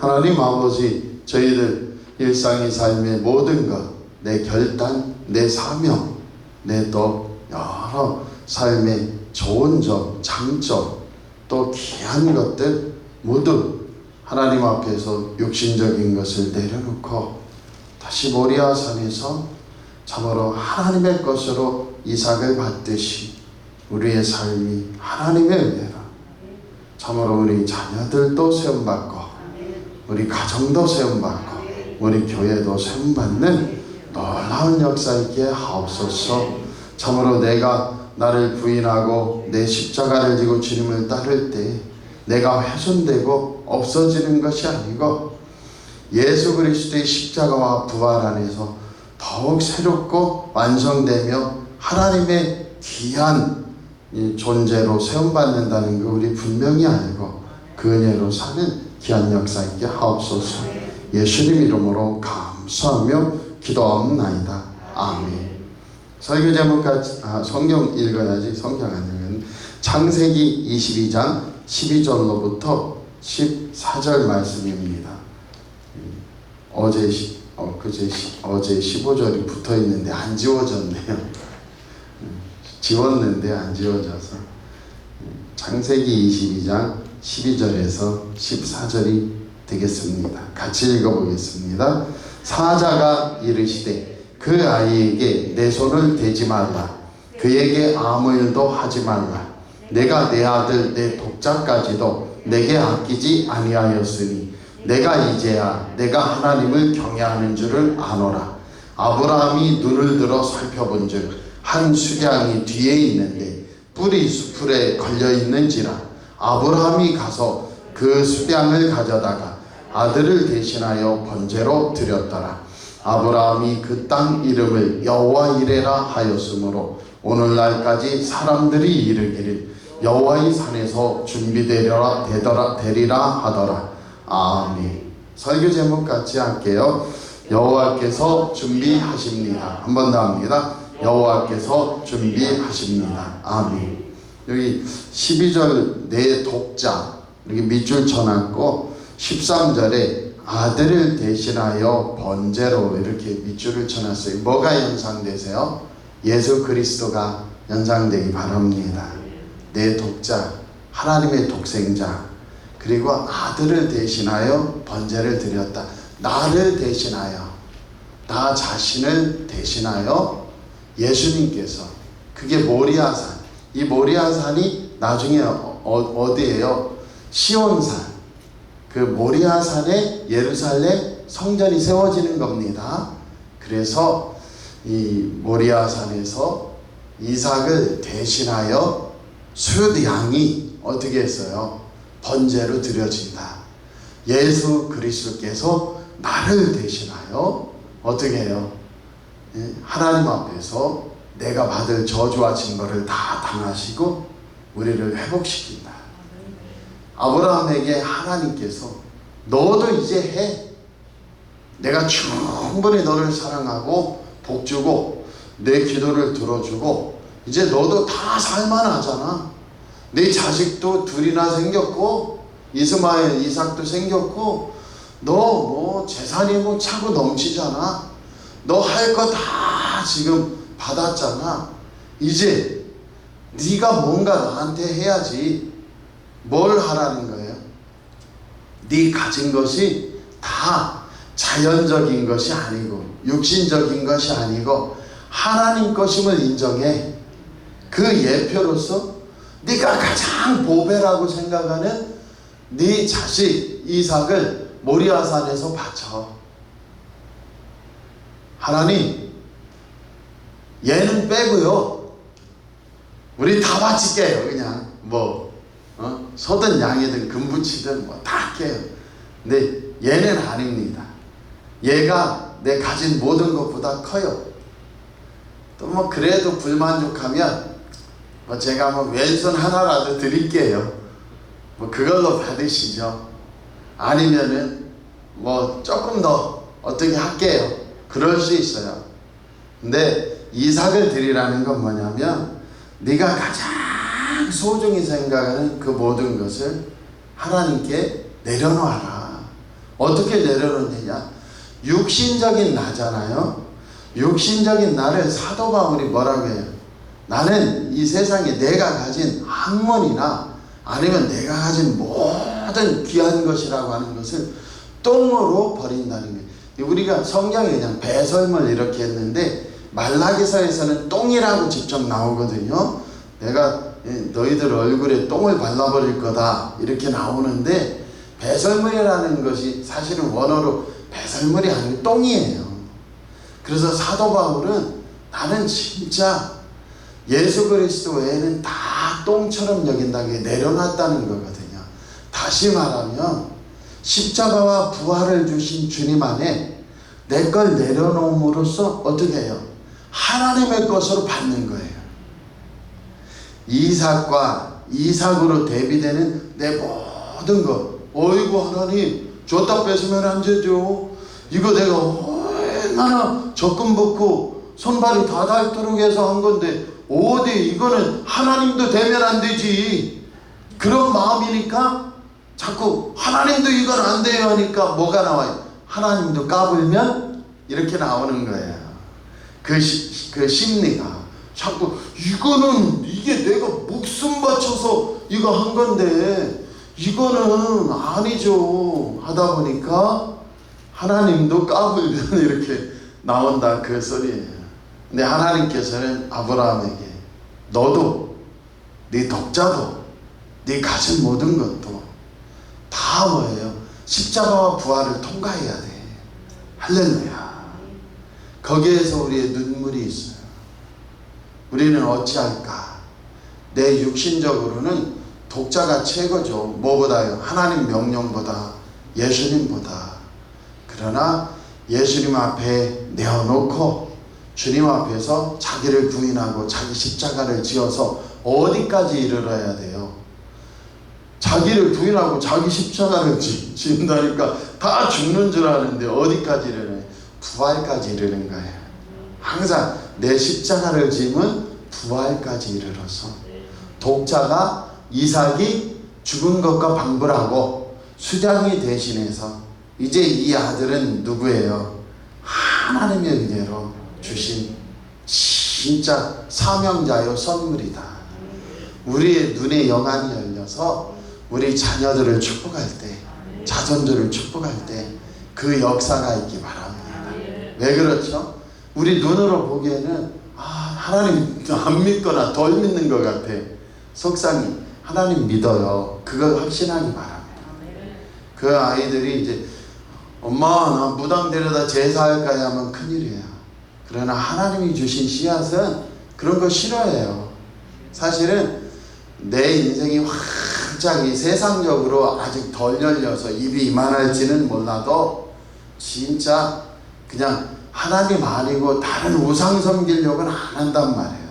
하나님 아버지 저희들 일상의 삶의 모든 것, 내 결단, 내 사명, 내 또 여러 삶의 좋은 점, 장점, 또 귀한 것들 모두 하나님 앞에서 육신적인 것을 내려놓고 다시 모리아 산에서 참으로 하나님의 것으로 이삭을 받듯이 우리의 삶이 하나님의 은혜라. 참으로 우리 자녀들도 세움받고 우리 가정도 세움받고 우리 교회도 세움받는 놀라운 역사 있게 하옵소서. 참으로 내가 나를 부인하고 내 십자가를 지고 주님을 따를 때 내가 훼손되고 없어지는 것이 아니고 예수 그리스도의 십자가와 부활 안에서 더욱 새롭고 완성되며 하나님의 귀한 이 존재로 세움받는다는 거 우리 분명히 알고 그 은혜로 사는 귀한 역사 있게 하옵소서. 예수님 이름으로 감사하며 기도하옵나이다. 아멘. 설교 제목까지 아, 성경 읽어야지 성경 안 읽으면. 창세기 22장 12절로부터 14절 말씀입니다. 어제 시, 어, 그제 시, 어제 15절이 붙어 있는데 안 지워졌네요. 음, 지웠는데 안 지워져서. 음, 창세기 22장 12절에서 14절이 되겠습니다. 같이 읽어보겠습니다. 사자가 이르시되 그 아이에게 내 손을 대지 말라. 그에게 아무 일도 하지 말라. 내가 내 아들 내 독자까지도 내게 아끼지 아니하였으니 내가 이제야 내가 하나님을 경외하는 줄을 아노라. 아브라함이 눈을 들어 살펴본즉 한 수량이 뒤에 있는데 뿔이 수풀에 걸려 있는지라 아브라함이 가서 그 수량을 가져다가 아들을 대신하여 번제로 드렸더라. 아브라함이 그 땅 이름을 여호와 이레라 하였으므로 오늘날까지 사람들이 이르기를 여호와의 산에서 준비되리라 되더라 되리라 하더라. 아멘. 설교 제목 같이 할게요. 여호와께서 준비하십니다. 한 번 더 합니다. 여호와께서 준비하십니다. 아멘. 여기 12절 내 독자 여기 밑줄 쳐놨고 13절에 아들을 대신하여 번제로 이렇게 밑줄을 쳐놨어요. 뭐가 연상되세요? 예수 그리스도가 연상되기 바랍니다. 내 독자, 하나님의 독생자, 그리고 아들을 대신하여 번제를 드렸다. 나를 대신하여, 나 자신을 대신하여 예수님께서 그게 모리아산. 이 모리아산이 나중에 어, 어디예요? 시온산. 그 모리아산에 예루살렘 성전이 세워지는 겁니다. 그래서 이 모리아산에서 이삭을 대신하여 숫 양이 어떻게 했어요? 번제로 드려진다. 예수 그리스도께서 나를 대신하여 어떻게 해요? 예, 하나님 앞에서 내가 받을 저주와 징벌을 다 당하시고 우리를 회복시킨다. 아브라함에게 하나님께서 너도 이제 해. 내가 충분히 너를 사랑하고 복주고 내 기도를 들어주고 이제 너도 다 살만하잖아. 네 자식도 둘이나 생겼고 이스마엘 이삭도 생겼고 너 뭐 재산이 뭐 차고 넘치잖아. 너 할 거 다 지금 받았잖아. 이제 네가 뭔가 나한테 해야지. 뭘 하라는 거예요? 네 가진 것이 다 자연적인 것이 아니고 육신적인 것이 아니고 하나님 것임을 인정해. 그 예표로서 네가 가장 보배라고 생각하는 네 자식 이삭을 모리아산에서 바쳐. 하나님, 얘는 빼고요. 우리 다 바칠게요. 그냥 뭐 어? 소든 양이든 금붙이든 뭐다 할게요. 근데 얘는 아닙니다. 얘가 내 가진 모든 것보다 커요. 또 뭐 그래도 불만족하면 뭐 제가 뭐 왼손 하나라도 드릴게요. 뭐 그걸로 받으시죠. 아니면은 뭐 조금 더 어떻게 할게요. 그럴 수 있어요. 근데 이삭을 드리라는 건 뭐냐면 네가 가장 소중히 생각하는 그 모든 것을 하나님께 내려놓아라. 어떻게 내려놓느냐? 육신적인 나잖아요. 육신적인 나를 사도 바울이 뭐라고 해요? 나는 이 세상에 내가 가진 학문이나 아니면 내가 가진 모든 귀한 것이라고 하는 것을 똥으로 버린다는 거예요. 우리가 성경에 그냥 배설물 이렇게 했는데 말라기서에서는 똥이라고 직접 나오거든요. 내가 너희들 얼굴에 똥을 발라버릴 거다 이렇게 나오는데 배설물이라는 것이 사실은 원어로 배설물이 아니고 똥이에요. 그래서 사도 바울은 나는 진짜 예수 그리스도 외에는 다 똥처럼 여긴다게 내려놨다는 거거든요. 다시 말하면 십자가와 부활을 주신 주님 안에 내 걸 내려놓음으로써 어떻게 해요? 하나님의 것으로 받는 거예요. 이삭과 이삭으로 대비되는 내 모든 것. 어이구 하나님 줬다 뺏으면 안 되죠. 이거 내가 얼마나 적금 받고 손발이 다 닳도록 해서 한 건데 어디 이거는 하나님도 되면 안 되지. 그런 마음이니까 자꾸 하나님도 이건 안 돼요 하니까 뭐가 나와요? 하나님도 까불면 이렇게 나오는 거예요. 그, 시, 그 심리가 자꾸 이거는 이게 내가 목숨 바쳐서 이거 한 건데 이거는 아니죠 하다 보니까 하나님도 까불면 이렇게 나온다 그 소리예요. 근데 하나님께서는 아브라함에게 너도 네 덕자도 네 가진 모든 것도 다 뭐예요? 십자가와 부활을 통과해야 돼. 할렐루야. 거기에서 우리의 눈물이 있어요. 우리는 어찌할까? 내 육신적으로는 독자가 최고죠. 뭐보다요? 하나님 명령보다 예수님보다. 그러나 예수님 앞에 내어놓고 주님 앞에서 자기를 부인하고 자기 십자가를 지어서 어디까지 이르러야 돼요? 자기를 부인하고 자기 십자가를 지, 지은다니까 다 죽는 줄 아는데 어디까지 이르는 부활까지 이르는 거예요. 항상 내 십자가를 지면 부활까지 이르러서 독자가 이삭이 죽은 것과 방불하고 수장이 대신해서 이제 이 아들은 누구예요? 하나님의 은혜로 주신 진짜 사명자요 선물이다. 우리의 눈에 영안이 열려서 우리 자녀들을 축복할 때, 자손들을 축복할 때 그 역사가 있기 바랍니다. 왜 그렇죠? 우리 눈으로 보기에는 아, 하나님 안 믿거나 덜 믿는 것 같아. 속상이 하나님 믿어요. 그걸 확신하기 바랍니다. 그 아이들이 이제 엄마 나 무당 데려다 제사할까 하면 큰일이에요. 그러나 하나님이 주신 씨앗은 그런 거 싫어해요. 사실은 내 인생이 활짝 이 세상적으로 아직 덜 열려서 입이 이만할지는 몰라도 진짜 그냥 하나님 아니고 다른 우상 섬기려고는 안 한단 말이에요.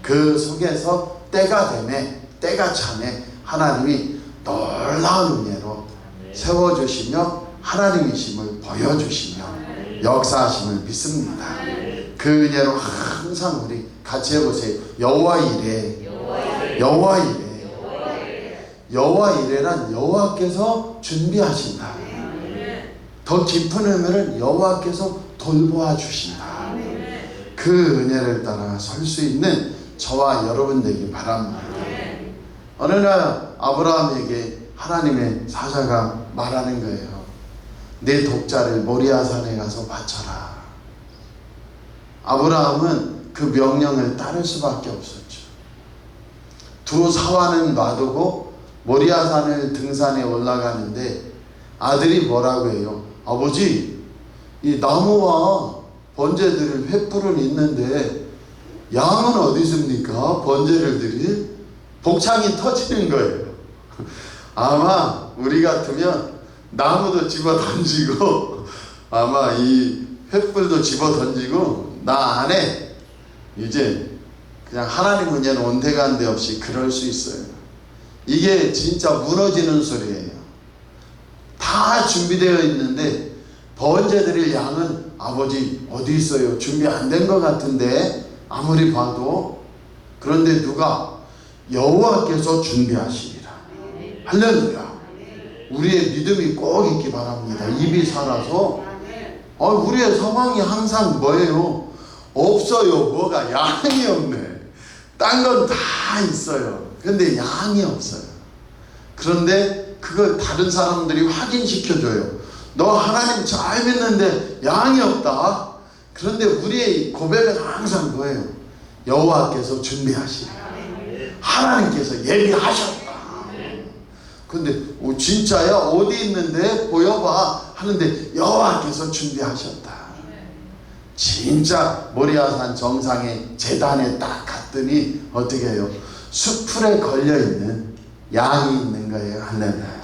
그 속에서 때가 되매 때가 차매 하나님이 놀라운 은혜로 세워주시며 하나님이심을 보여주시며 역사하심을 믿습니다. 그 은혜로 항상 우리 같이 해보세요. 여호와 이래 여호와 이래 여호와 이래란 여호와께서 준비하신다. 더 깊은 의미는 여호와께서 돌보아 주신다. 그 은혜를 따라 설 수 있는 저와 여러분 되기 바랍니다. 어느 날 아브라함에게 하나님의 사자가 말하는 거예요. 내 독자를 모리아산에 가서 바쳐라. 아브라함은 그 명령을 따를 수밖에 없었죠. 두 사환은 놔두고 모리아산을 등산에 올라가는데 아들이 뭐라고 해요? 아버지, 이 나무와 번제들을 횃불은 있는데 양은 어디 있습니까? 번제를 드릴 복창이 터지는 거예요. 아마 우리 같으면 나무도 집어 던지고 아마 이 횃불도 집어 던지고 나 안에 이제 그냥 하나님 은혜는 온데간데 없이 그럴 수 있어요. 이게 진짜 무너지는 소리예요. 다 준비되어 있는데 번제 드릴 양은 아버지 어디 있어요? 준비 안 된 것 같은데 아무리 봐도 그런데 누가 여호와께서 준비하시리라. 할렐루야. 우리의 믿음이 꼭 있기 바랍니다. 입이 살아서 아, 우리의 상황이 항상 뭐예요? 없어요. 뭐가 양이 없네. 딴 건 다 있어요. 근데 양이 없어요. 그런데 그걸 다른 사람들이 확인시켜줘요. 너 하나님 잘 믿는데 양이 없다. 그런데 우리의 고백은 항상 뭐예요? 여호와께서 준비하시라. 하나님께서 예비하셨다. 근데 오, 진짜야 어디 있는데 보여봐 하는데 여호와께서 준비하셨다. 진짜 모리아산 정상에 재단에 딱 갔더니 어떻게 해요? 수풀에 걸려 있는 양이 있는 거예요. 할렐루야.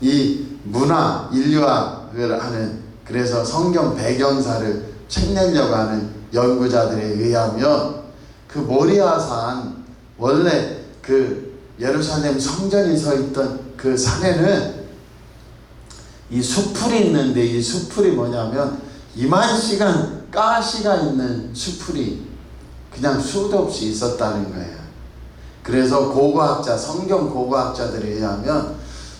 이 문화 인류학을 하는 그래서 성경 배경사를 책 내려고 하는 연구자들에 의하면 그 모리아산 원래 그 예루살렘 성전이 서 있던 그 산에는 이 수풀이 있는데 이 수풀이 뭐냐면 이만 시간 가시가 있는 수풀이 그냥 수도 없이 있었다는 거예요. 그래서 고고학자 성경 고고학자들에 의하면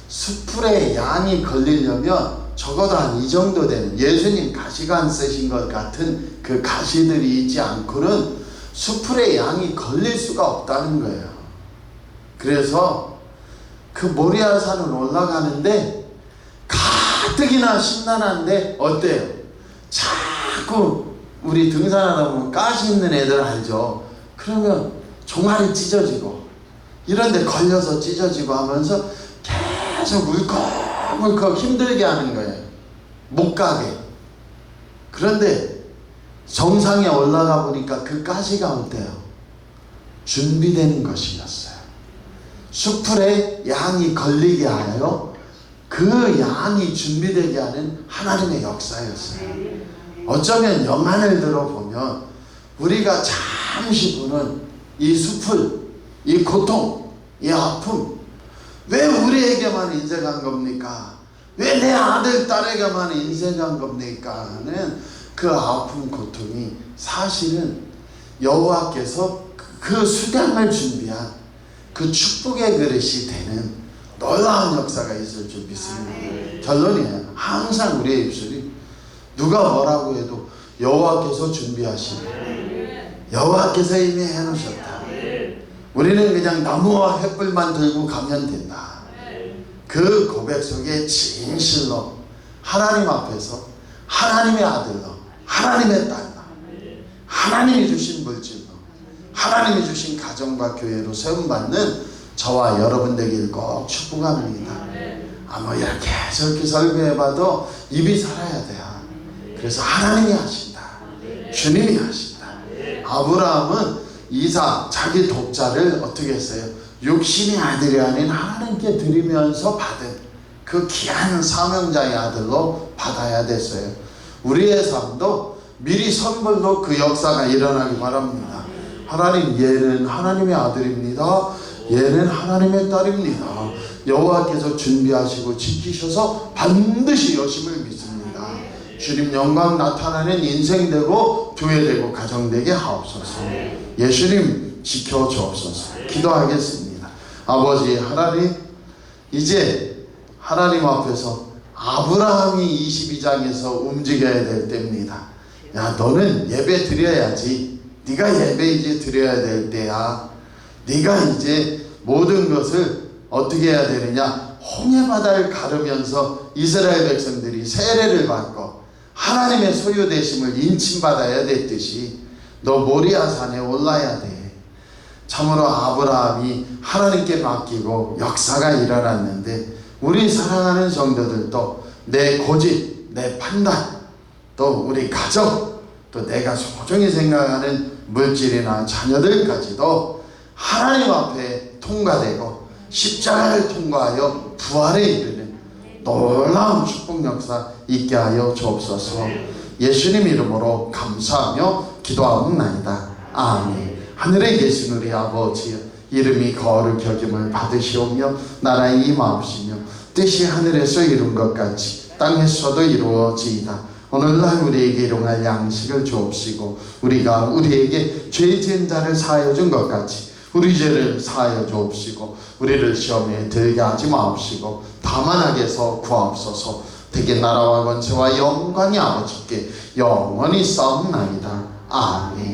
수풀에 양이 걸리려면 적어도 한 이 정도 되는 예수님 가시관 쓰신 것 같은 그 가시들이 있지 않고는 수풀에 양이 걸릴 수가 없다는 거예요. 그래서 그 모리아산을 올라가는데 가뜩이나 심란한데 어때요? 자꾸 우리 등산하다 보면 가시 있는 애들 알죠? 그러면 종아리 찢어지고 이런데 걸려서 찢어지고 하면서 계속 울컥울컥 힘들게 하는 거예요. 못 가게. 그런데 정상에 올라가 보니까 그 가시가 어때요? 준비되는 것이었어요. 수풀에 양이 걸리게 하여 그 양이 준비되게 하는 하나님의 역사였어요. 어쩌면 영안을 들어보면 우리가 잠시 보는 이 수풀, 이 고통, 이 아픔, 왜 우리에게만 인생한 겁니까? 왜 내 아들, 딸에게만 인생한 겁니까? 하는 그 아픔, 고통이 사실은 여호와께서 그 수량을 준비한 그 축복의 그릇이 되는 놀라운 역사가 있을 줄 믿습니다. 결론이에요. 항상 우리의 입술이 누가 뭐라고 해도 여호와께서 준비하시네. 여호와께서 이미 해놓으셨다. 우리는 그냥 나무와 횃불만 들고 가면 된다. 그 고백 속에 진실로 하나님 앞에서 하나님의 아들로 하나님의 딸로 하나님이 주신 물질로 하나님이 주신 가정과 교회로 세움받는 저와 여러분 되길 꼭 축복합니다. 아마 이렇게 저렇게 설교해봐도 입이 살아야 돼요. 그래서 하나님이 하신다. 주님이 하신다. 아브라함은 이삭 자기 독자를 어떻게 했어요? 육신의 아들이 아닌 하나님께 드리면서 받은 그 귀한 사명자의 아들로 받아야 됐어요. 우리의 삶도 미리 선물로 그 역사가 일어나기 바랍니다. 하나님 얘는 하나님의 아들입니다. 얘는 하나님의 딸입니다. 여호와께서 준비하시고 지키셔서 반드시 여심을 믿습니다. 주님 영광 나타나는 인생 되고 교회 되고 가정 되게 하옵소서. 예수님 지켜 주옵소서. 기도하겠습니다. 아버지 하나님 이제 하나님 앞에서 아브라함이 22장에서 움직여야 될 때입니다. 야 너는 예배 드려야지. 네가 예배 이제 드려야 될 때야. 네가 이제 모든 것을 어떻게 해야 되느냐? 홍해 바다를 가르면서 이스라엘 백성들이 세례를 받고 하나님의 소유 되심을 인침받아야 됐듯이 너 모리아 산에 올라야 돼. 참으로 아브라함이 하나님께 맡기고 역사가 일어났는데 우리 사랑하는 성도들도 내 고집, 내 판단, 또 우리 가정, 또 내가 소중히 생각하는 물질이나 자녀들까지도 하나님 앞에 통과되고 십자가를 통과하여 부활에 이르는 놀라운 축복 역사 있게 하여 주옵소서. 예수님 이름으로 감사하며 기도하옵나이다. 아멘. 하늘에 계신 우리 아버지여 이름이 거룩 여김을 받으시오며 나라의 임하옵시며 뜻이 하늘에서 이룬 것 같이 땅에서도 이루어지이다. 오늘날 우리에게 일용할 양식을 주옵시고 우리가 우리에게 죄 지은 자를 사하여 준 것 같이 우리 죄를 사하여 주옵시고 우리를 시험에 들게 하지 마옵시고 다만 악에서 구하옵소서. 되게 나라와 권세와 영광이 아버지께 영원히 싸움나이다. 아멘